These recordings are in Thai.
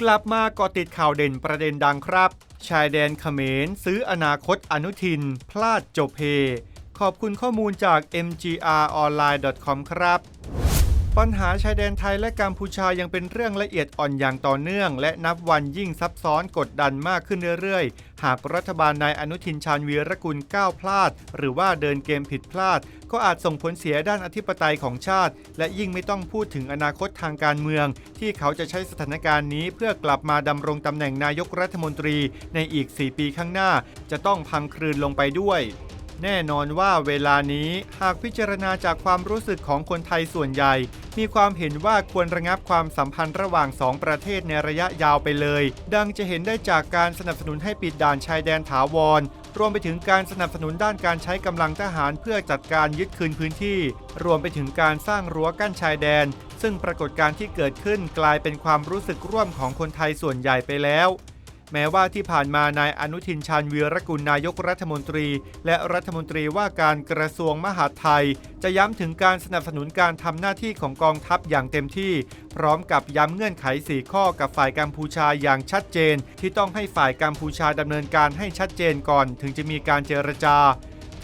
กลับมาก่อติดข่าวเด่นประเด็นดังครับ ชายแดนเขมรซื้ออนาคตอนุทิน พลาดจบเพขอบคุณข้อมูลจาก mgronline.com ครับ ปัญหาชายแดนไทยและกัมพูชายังเป็นเรื่องละเอียดอ่อนอย่างต่อเนื่อง และนับวันยิ่งซับซ้อนกดดันมากขึ้นเรื่อยๆ หากรัฐบาลนายอนุทินชาญวีรกุลก้าวพลาด หรือว่าเดินเกมผิดพลาด ก็อาจส่งผลเสียด้านอธิปไตยของชาติ และยิ่งไม่ต้องพูดถึงอนาคตทางการเมือง ที่เขาจะใช้สถานการณ์นี้เพื่อกลับมาดำรงตำแหน่งนายกรัฐมนตรีในอีก 4 ปีข้างหน้า จะต้องพังคลืนลงไปด้วย แน่นอนว่าเวลานี้หากพิจารณาจากความรู้สึกของคนไทยส่วนใหญ่ มีความเห็นว่าควรระงับความสัมพันธ์ระหว่างสองประเทศในระยะยาวไปเลย ดังจะเห็นได้จากการสนับสนุนให้ปิดด่านชายแดนถาวร รวมไปถึงการสนับสนุนด้านการใช้กำลังทหารเพื่อจัดการยึดคืนพื้นที่ รวมไปถึงการสร้างรั้วกั้นชายแดน ซึ่งปรากฏการณ์ที่เกิดขึ้นกลายเป็นความรู้สึกร่วมของคนไทยส่วนใหญ่ไปแล้ว แม้ว่าที่ผ่านมานายอนุทินชาญวีรกุลนายกรัฐมนตรี และรัฐมนตรีว่าการกระทรวงมหาดไทย จะย้ำถึงการสนับสนุนการทำหน้าที่ของกองทัพอย่างเต็มที่ พร้อมกับย้ำเงื่อนไข 4 ข้อกับฝ่ายกัมพูชาอย่างชัดเจน ที่ต้องให้ฝ่ายกัมพูชาดำเนินการให้ชัดเจนก่อน ถึงจะมีการเจรจา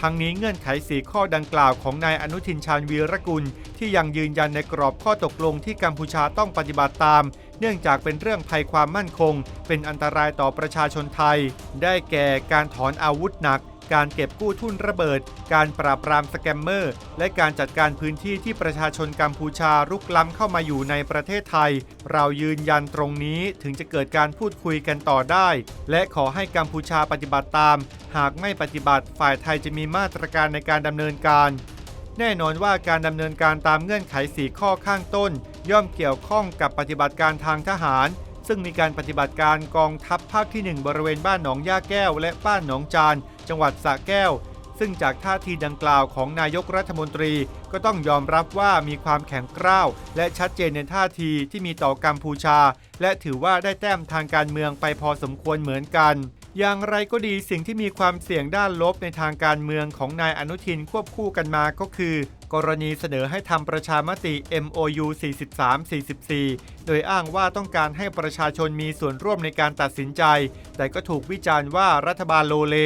ทั้งนี้เงื่อนไข4ข้อดังกล่าวของนายอนุทินชาญวีรกุล ที่ยังยืนยันในกรอบข้อตกลงที่กัมพูชาต้องปฏิบัติตาม เนื่องจากเป็นเรื่องภัยความมั่นคง เป็นอันตรายต่อประชาชนไทย ได้แก่การถอนอาวุธหนัก การเก็บกู้ทุนระเบิด การปราบปรามสแกมเมอร์ และการจัดการพื้นที่ที่ประชาชนกัมพูชารุกล้ำเข้ามาอยู่ในประเทศไทย เรายืนยันตรงนี้ถึงจะเกิดการพูดคุยกันต่อได้ และขอให้กัมพูชาปฏิบัติตาม หากไม่ปฏิบัติฝ่ายไทยจะมีมาตรการในการดำเนินการแน่นอนว่าการดำเนินการตามเงื่อนไข 4 ข้อข้างต้น ย่อมเกี่ยวข้องกับปฏิบัติการทางทหาร ซึ่งมีการปฏิบัติการกองทัพภาคที่ 1 บริเวณบ้านหนองย่าแก้ว และบ้านหนองจาน จังหวัดสระแก้ว ซึ่งจากท่าทีดังกล่าวของนายกรัฐมนตรี ก็ต้องยอมรับว่ามีความแข็งกร้าว และชัดเจนในท่าทีที่มีต่อกัมพูชา และถือว่าได้แต้มทางการเมืองไปพอสมควรเหมือนกันอย่างไรก็ดีสิ่งที่มีความเสี่ยงด้านลบในทางการเมืองของนายอนุทินควบคู่กันมาก็คือ กรณีเสนอให้ทำประชามติ MOU 43-44 โดยอ้างว่าต้องการให้ประชาชนมีส่วนร่วมในการตัดสินใจ แต่ก็ถูกวิจารณ์ว่ารัฐบาลโลเล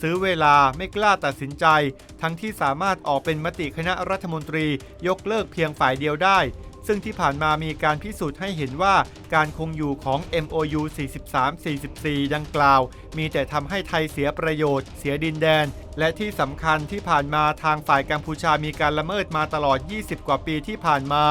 ซื้อเวลาไม่กล้าตัดสินใจ ทั้งที่สามารถออกเป็นมติคณะรัฐมนตรียกเลิกเพียงฝ่ายเดียวได้ ซึ่งที่ผ่านมามีการพิสูจน์ให้เห็นว่าการคงอยู่ของ MOU 43-44 ดังกล่าว มีแต่ทำให้ไทยเสียประโยชน์ เสียดินแดน และที่สำคัญที่ผ่านมาทางฝ่ายกัมพูชามีการละเมิดมาตลอด 20 กว่าปีที่ผ่านมา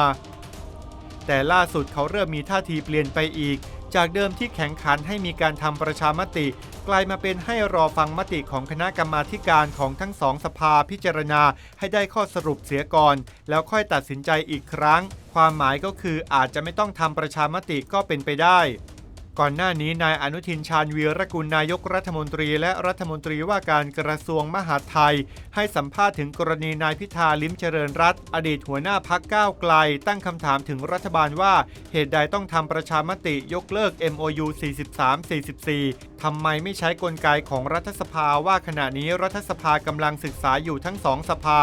แต่ล่าสุดเขาเริ่มมีท่าทีเปลี่ยนไปอีก จากเดิมที่แข่งขันให้มีการทำประชามติ กลายมาเป็นให้รอฟังมติของคณะกรรมาการของทั้งสองสภาพิจารณาให้ได้ข้อสรุปเสียก่อน แล้วค่อยตัดสินใจอีกครั้ง ความหมายก็คืออาจจะไม่ต้องทำประชามติก็เป็นไปได้ ก่อนหน้านี้นายอนุทินชาญวีรกุลนายกรัฐมนตรี และรัฐมนตรีว่าการกระทรวงมหาดไทย ให้สัมภาษณ์ถึงกรณีนายพิธาลิ้มเจริญรัตอดีตหัวหน้าพักก้าวไกล ตั้งคำถามถึงรัฐบาลว่า เหตุใดต้องทำประชามติยกเลิก MOU 43-44 ทำไมไม่ใช้กลไกของรัฐสภาว่าขณะนี้รัฐสภากำลังศึกษาอยู่ทั้งสองสภา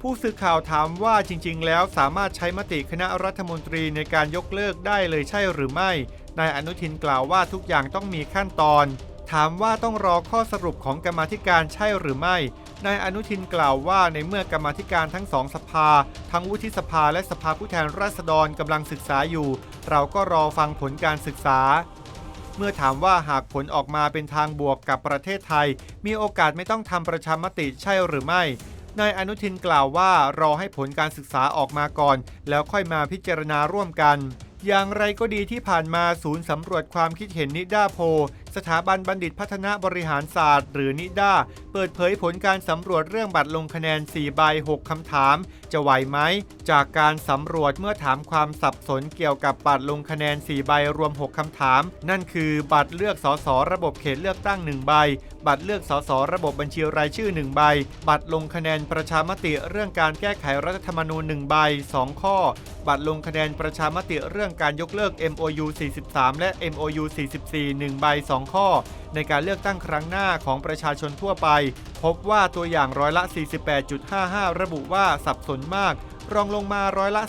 ผู้สื่อข่าวถามว่าจริง ๆ แล้วสามารถใช้มติคณะรัฐมนตรีในการยกเลิกได้เลยใช่หรือไม่ นายอนุทินกล่าวว่าทุกอย่างต้องมีขั้นตอน ถามว่าต้องรอข้อสรุปของกรรมธิการใช่หรือไม่ นายอนุทินกล่าวว่าในเมื่อกรรมธิการทั้งสองสภา ทั้งวุฒิสภาและสภาผู้แทนราษฎรกำลังศึกษาอยู่ เราก็รอฟังผลการศึกษา เมื่อถามว่าหากผลออกมาเป็นทางบวกกับประเทศไทย มีโอกาสไม่ต้องทำประชามติใช่หรือไม่นายอนุทินกล่าวว่ารอให้ผลการศึกษาออกมาก่อน แล้วค่อยมาพิจารณาร่วมกัน อย่างไรก็ดีที่ผ่านมาศูนย์สำรวจความคิดเห็นนิด้าโพสถาบันบัณฑิตพัฒนาบริหารศาสตร์ หรือนิด้าเปิดเผยผลการสำรวจเรื่องบัตรลงคะแนน4ใบ6คำถาม จะไหวไหม จากการสำรวจเมื่อถามความสับสนเกี่ยวกับบัตรลงคะแนน4ใบรวม 6คำถาม นั่นคือบัตรเลือกสสระบบเขตเลือกตั้ง1ใบ บัตรเลือกสสระบบบัญชีรายชื่อ 1 ใบ บัตรลงคะแนนประชามติเรื่องการแก้ไขรัฐธรรมนูญ1ใบ 2 ข้อ บัตรลงคะแนนประชามติเรื่องการยกเลิก MOU 43 และ MOU 44 1 ใบ 2 ข้อ ในการเลือกตั้งครั้งหน้าของประชาชนทั่วไป พบว่าตัวอย่างร้อยละ 48.55 ระบุว่าสับสนมาก รองลงมาร้อยละ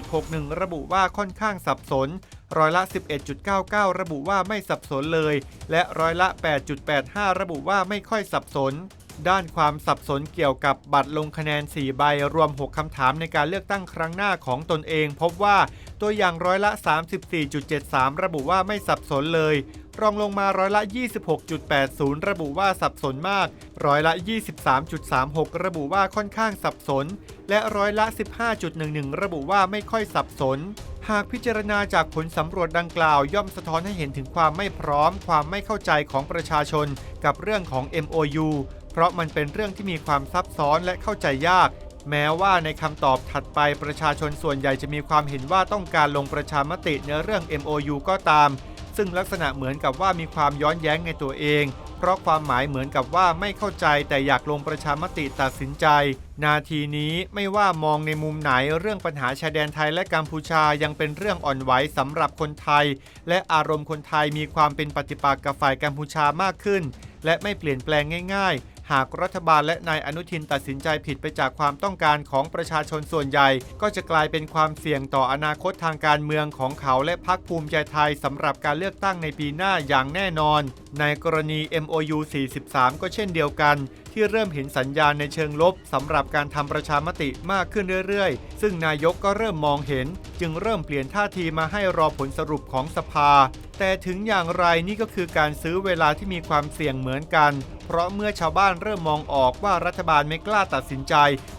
30.61 ระบุว่าค่อนข้างสับสน ร้อยละ 11.99 ระบุว่าไม่สับสนเลย และร้อยละ 8.85 ระบุว่าไม่ค่อยสับสน ด้านความสับสนเกี่ยวกับบัตรลงคะแนน 4 ใบ รวม 6 คำถามในการเลือกตั้งครั้งหน้าของตนเอง พบว่าตัวอย่างร้อยละ 34.73 ระบุว่าไม่สับสนเลย รองลงมาร้อยละ 26.80 ระบุว่าสับสนมาก ร้อยละ 23.36 ระบุว่าค่อนข้างสับสน และร้อยละ 15.11 ระบุว่าไม่ค่อยสับสน หากพิจารณาจากผลสำรวจดังกล่าว ย่อมสะท้อนให้เห็นถึงความไม่พร้อม ความไม่เข้าใจของประชาชน กับเรื่องของ MOU เพราะมันเป็นเรื่องที่มีความซับซ้อนและเข้าใจยากแม้ว่าในคำตอบถัดไปประชาชนส่วนใหญ่จะมีความเห็นว่าต้องการลงประชามติในเรื่อง MOU ก็ตาม ซึ่งลักษณะเหมือนกับว่ามีความย้อนแย้งในตัวเอง เพราะความหมายเหมือนกับว่าไม่เข้าใจแต่อยากลงประชามติตัดสินใจ นาทีนี้ไม่ว่ามองในมุมไหนเรื่องปัญหาชายแดนไทยและกัมพูชายังเป็นเรื่องอ่อนไหวสำหรับคนไทย และอารมณ์คนไทยมีความเป็นปฏิปักษ์กับฝ่ายกัมพูชามากขึ้น และไม่เปลี่ยนแปลงง่าย ๆ หากรัฐบาลและนายอนุทินตัดสินใจผิดไปจากความต้องการของประชาชนส่วนใหญ่ ก็จะกลายเป็นความเสี่ยงต่ออนาคตทางการเมืองของเขาและพรรคภูมิใจไทยสำหรับการเลือกตั้งในปีหน้าอย่างแน่นอน ในกรณี MOU 43 ก็เช่นเดียวกัน ที่เริ่มเห็นสัญญาณในเชิงลบสำหรับการทำประชามติมากขึ้นเรื่อยๆ ซึ่งนายกก็เริ่มมองเห็น จึงเริ่มเปลี่ยนท่าทีมาให้รอผลสรุปของสภา แต่ถึงอย่างไรนี่ก็คือการซื้อเวลาที่มีความเสี่ยงเหมือนกัน เพราะเมื่อชาวบ้านเริ่มมองออกว่ารัฐบาลไม่กล้าตัดสินใจ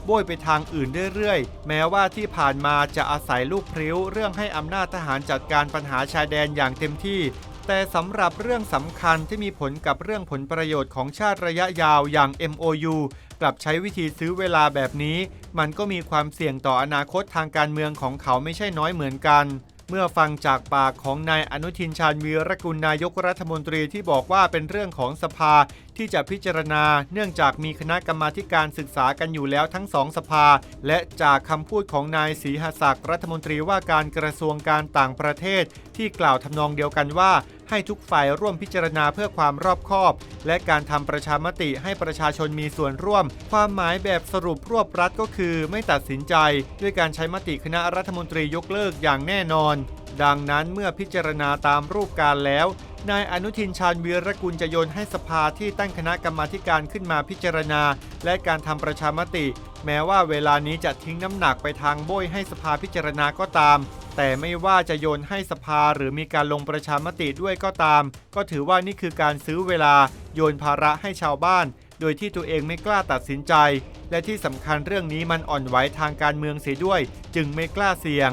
โบยไปทางอื่นเรื่อยๆ แม้ว่าที่ผ่านมาจะอาศัยลูกพริ้ว เรื่องให้อำนาจทหารจัดการปัญหาชายแดนอย่างเต็มที่ แต่สำหรับเรื่องสำคัญที่มีผลกับเรื่องผลประโยชน์ของชาติระยะยาวอย่าง MOU กลับใช้วิธีซื้อเวลาแบบนี้ มันก็มีความเสี่ยงต่ออนาคตทางการเมืองของเขาไม่ใช่น้อยเหมือนกัน เมื่อฟังจากปากของนายอนุทินชาญวีรกุลนายกรัฐมนตรีที่บอกว่าเป็นเรื่องของสภาที่จะพิจารณาเนื่องจากมีคณะกรรมาธิการศึกษากันอยู่แล้วทั้งสองสภา และจากคำพูดของนายศรีหศักดิ์รัฐมนตรีว่าการกระทรวงการต่างประเทศ ที่กล่าวทำนองเดียวกันว่า ให้ทุกฝ่ายร่วมพิจารณาเพื่อความรอบคอบ และการทำประชามติให้ประชาชนมีส่วนร่วม ความหมายแบบสรุปรวบรัดก็คือไม่ตัดสินใจ ด้วยการใช้มติคณะรัฐมนตรียกเลิกอย่างแน่นอน ดังนั้นเมื่อพิจารณาตามรูปการแล้ว นายอนุทินชาญวีรกุลจะโยนให้สภาที่ตั้งคณะกรรมาการขึ้นมาพิจารณา และการทำประชามติ แม้ว่าเวลานี้จะทิ้งน้ำหนักไปทางโบยให้สภาพิจารณาก็ตาม แต่ไม่ว่าจะโยนให้สภาหรือมีการลงประชามติด้วยก็ตาม ก็ถือว่านี่คือการซื้อเวลา โยนภาระให้ชาวบ้าน โดยที่ตัวเองไม่กล้าตัดสินใจ และที่สำคัญเรื่องนี้มันอ่อนไหวทางการเมืองเสียด้วย จึงไม่กล้าเสี่ยง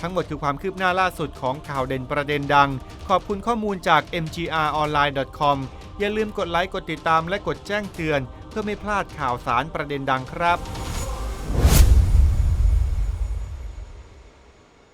ทั้งหมดคือความคืบหน้าล่าสุดของข่าวเด่นประเด็นดัง ขอบคุณข้อมูลจาก mgronline.com อย่าลืมกดไลค์ กดติดตามและกดแจ้งเตือน เพื่อไม่พลาดข่าวสารประเด็นดังครับ